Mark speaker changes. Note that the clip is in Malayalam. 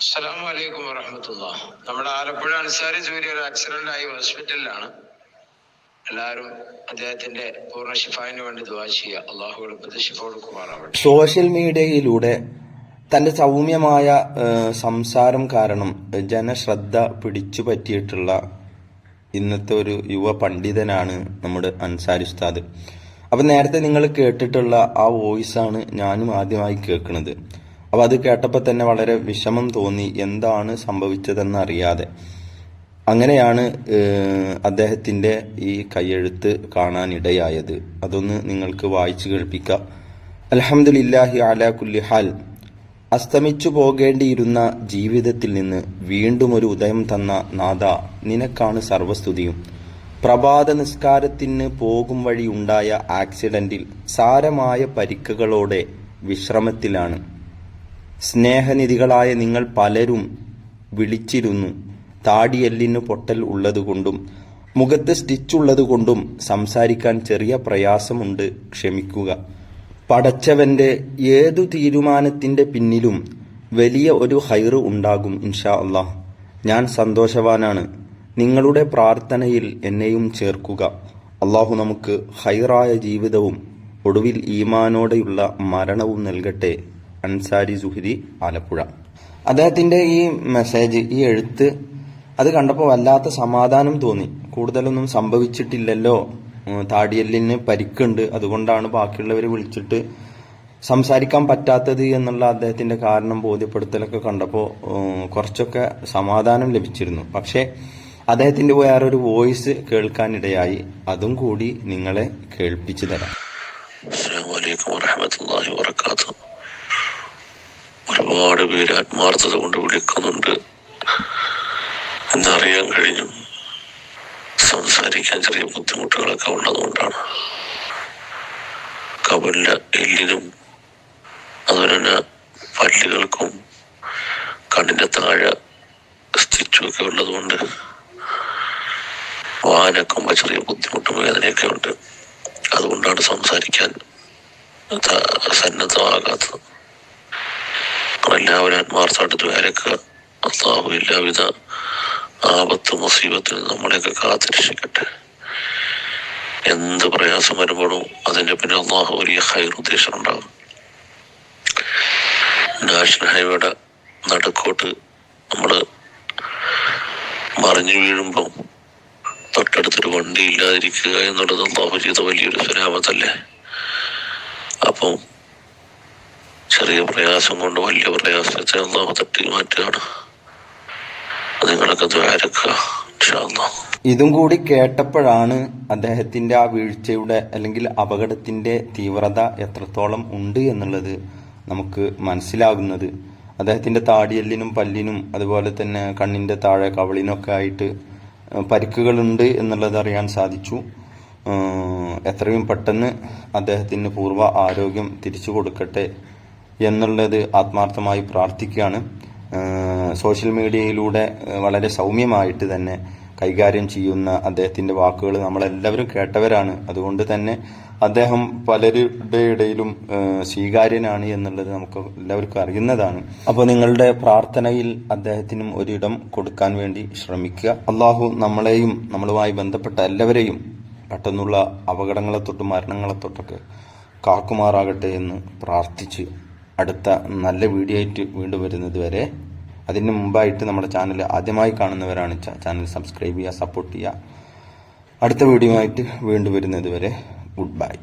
Speaker 1: അസ്സലാം വലൈക്കും വറഹമത്തുള്ള. നമ്മുടെ ആലപ്പുഴ അൻസാരി സൂര്യ ഒരു ആക്സിഡന്റ് ആയി ഹോസ്പിറ്റലിലാണ് എല്ലാവരും അദ്ദേഹത്തിന്റെ പൂർണ ഷിഫായിന് വേണ്ടി ദുവാ ചെയ്യുക. അള്ളാഹു എളുപ്പത്തിൽ കൊടുക്കുമാറാവട്ടെ.
Speaker 2: സോഷ്യൽ മീഡിയയിലൂടെ തന്റെ സൗമ്യമായ സംസാരം കാരണം ജനശ്രദ്ധ പിടിച്ചു പറ്റിയിട്ടുള്ള ഇന്നത്തെ ഒരു യുവ പണ്ഡിതനാണ് നമ്മുടെ അൻസാരി ഉസ്താദ്. അപ്പം നേരത്തെ നിങ്ങൾ കേട്ടിട്ടുള്ള ആ വോയിസ് ആണ് ഞാനും ആദ്യമായി കേൾക്കുന്നത്. അപ്പോൾ അത് കേട്ടപ്പോൾ തന്നെ വളരെ വിഷമം തോന്നി. എന്താണ് സംഭവിച്ചതെന്ന് അറിയാതെ. അങ്ങനെയാണ് അദ്ദേഹത്തിന്റെ ഈ കയ്യെഴുത്ത് കാണാനിടയായത്. അതൊന്ന് നിങ്ങൾക്ക് വായിച്ചു കേൾപ്പിക്കാം. അൽഹംദുലില്ലാഹി അലാ കുല്ലി ഹാൽ. അസ്തമിച്ചു പോകേണ്ടിയിരുന്ന ജീവിതത്തിൽ നിന്ന് വീണ്ടും ഒരു ഉദയം തന്ന നാഥ നിനക്കാണ് സർവസ്തുതിയും. പ്രഭാത നിസ്കാരത്തിന് പോകും വഴി ഉണ്ടായ ആക്സിഡന്റിൽ സാരമായ പരിക്കുകളോടെ വിശ്രമത്തിലാണ്. സ്നേഹനിധികളായ നിങ്ങൾ പലരും വിളിച്ചിരുന്നു. താടിയെല്ലിന് പൊട്ടൽ ഉള്ളതുകൊണ്ടും മുഖത്ത് സ്റ്റിച്ചുള്ളതുകൊണ്ടും സംസാരിക്കാൻ ചെറിയ പ്രയാസമുണ്ട്. ക്ഷമിക്കുക. പടച്ചവന്റെ ഏതു തീരുമാനത്തിന്റെ പിന്നിലും വലിയ ഒരു ഹൈറ് ഉണ്ടാകും ഇൻഷാ അള്ളാഹ് ഞാൻ സന്തോഷവാനാണ്. നിങ്ങളുടെ പ്രാർത്ഥനയിൽ എന്നെയും ചേർക്കുക. അള്ളാഹു നമുക്ക് ഹൈറായ ജീവിതവും ഒടുവിൽ ഈമാനോടെയുള്ള മരണവും നൽകട്ടെ. അൻസാരി സുഹിദി ആലപ്പുഴ. അദ്ദേഹത്തിന്റെ ഈ മെസ്സേജ് ഈ എഴുത്ത് അത് കണ്ടപ്പോൾ വല്ലാത്ത സമാധാനം തോന്നി. കൂടുതലൊന്നും സംഭവിച്ചിട്ടില്ലല്ലോ. താടിയല്ലിന് പരിക്കുണ്ട്. അതുകൊണ്ടാണ് ബാക്കിയുള്ളവരെ വിളിച്ചിട്ട് സംസാരിക്കാൻ പറ്റാത്തത് എന്നുള്ള അദ്ദേഹത്തിന്റെ കാരണം ബോധ്യപ്പെടുത്തലൊക്കെ കണ്ടപ്പോൾ കുറച്ചൊക്കെ സമാധാനം ലഭിച്ചിരുന്നു. പക്ഷേ അദ്ദേഹത്തിന്റെ വേറൊരു വോയിസ് കേൾക്കാനിടയായി. അതും കൂടി നിങ്ങളെ കേൾപ്പിച്ചു തരാം.
Speaker 3: അസ്സാം അലൈക്കും വാഹമത്തല്ലാഹി വബറകാത്തു ഒരുപാട് പേര് ആത്മാർത്ഥത കൊണ്ട് വിളിക്കുന്നുണ്ട്. എന്നറിയാൻ കഴിഞ്ഞു സംസാരിക്കാൻ ചെറിയ ബുദ്ധിമുട്ടുകളൊക്കെ ഉള്ളതുകൊണ്ടാണ്. കബലിലെ എല്ലിനും അതുപോലെ തന്നെ പല്ലുകൾക്കും കണ്ണിന്റെ താഴെ സ്റ്റിച്ചും ഒക്കെ ഉള്ളതുകൊണ്ട് വാനക്കുമ്പോൾ ചെറിയ ബുദ്ധിമുട്ടും വേദനയൊക്കെ ഉണ്ട്. അതുകൊണ്ടാണ് സംസാരിക്കാൻ ത- എല്ലാവരും ആത്മാർത്ഥമായിട്ട് ദ്വാരക്കുക അള്ളാഹു എല്ലാവിധ ആപത്ത് മുസീബത്തിൽ നമ്മളെയൊക്കെ കാത്തിരക്ഷിക്കട്ടെ. എന്ത് പ്രയാസം വരുമ്പോഴും അതിന്റെ പിന്നെ അള്ളാഹു വലിയ ഹൈർ ഉദ്ദേശം ഉണ്ടാകും. നാഷണൽ ഹൈവേയുടെ നടുക്കോട്ട് നമ്മൾ മറിഞ്ഞു വീഴുമ്പം തൊട്ടടുത്തൊരു വണ്ടി ഇല്ലാതിരിക്കുക എന്നുള്ളത് അള്ളാഹു ചെയ്ത വലിയൊരു സ്വരാപത്തല്ലേ അപ്പം ചെറിയ പ്രയാസം കൊണ്ട് വലിയ പ്രയാസത്തെ അള്ളാഹു തട്ടി മാറ്റുകയാണ് നിങ്ങളൊക്കെ ദ്വാരക്കുക
Speaker 2: ഇതും കൂടി കേട്ടപ്പോഴാണ് അദ്ദേഹത്തിന്റെ ആ വീഴ്ചയുടെ അല്ലെങ്കിൽ അപകടത്തിന്റെ തീവ്രത എത്രത്തോളം ഉണ്ട് എന്നുള്ളത് നമുക്ക് മനസ്സിലാകുന്നത്. അദ്ദേഹത്തിന്റെ താടിയെല്ലിനും പല്ലിനും അതുപോലെ തന്നെ കണ്ണിന്റെ താഴെ കവളിനൊക്കെ ആയിട്ട് പരിക്കുകളുണ്ട് എന്നുള്ളത് അറിയാൻ സാധിച്ചു. എത്രയും പെട്ടെന്ന് അദ്ദേഹത്തിന് പൂർവ ആരോഗ്യം തിരിച്ചു കൊടുക്കട്ടെ എന്നുള്ളത് ആത്മാർത്ഥമായി പ്രാർത്ഥിക്കുകയാണ്. സോഷ്യൽ മീഡിയയിലൂടെ വളരെ സൗമ്യമായിട്ട് തന്നെ കൈകാര്യം ചെയ്യുന്ന അദ്ദേഹത്തിന്റെ വാക്കുകൾ നമ്മളെല്ലാവരും കേട്ടവരാണ്. അതുകൊണ്ട് തന്നെ അദ്ദേഹം പലരുടെ ഇടയിലും സ്വീകാര്യനാണ് എന്നുള്ളത് നമുക്ക് എല്ലാവർക്കും അറിയുന്നതാണ്. അപ്പോൾ നിങ്ങളുടെ പ്രാർത്ഥനയിൽ അദ്ദേഹത്തിനും ഒരിടം കൊടുക്കാൻ വേണ്ടി ശ്രമിക്കുക. അള്ളാഹു നമ്മളെയും നമ്മളുമായി ബന്ധപ്പെട്ട എല്ലാവരെയും പെട്ടെന്നുള്ള അപകടങ്ങളെ തൊട്ടും മരണങ്ങളെ തൊട്ടൊക്കെ കാക്കുമാറാകട്ടെ എന്ന് പ്രാർത്ഥിച്ച് അടുത്ത നല്ല വീഡിയോ ആയിട്ട് വീണ്ടും വരുന്നത് വരെ. അതിന് മുമ്പായിട്ട് നമ്മുടെ ചാനൽ ആദ്യമായി കാണുന്നവരാണ് ചാനൽ സബ്സ്ക്രൈബ് ചെയ്യുക സപ്പോർട്ട് ചെയ്യുക. അടുത്ത വീഡിയോ ആയിട്ട് വീണ്ടും വരുന്നത് വരെ. Good bye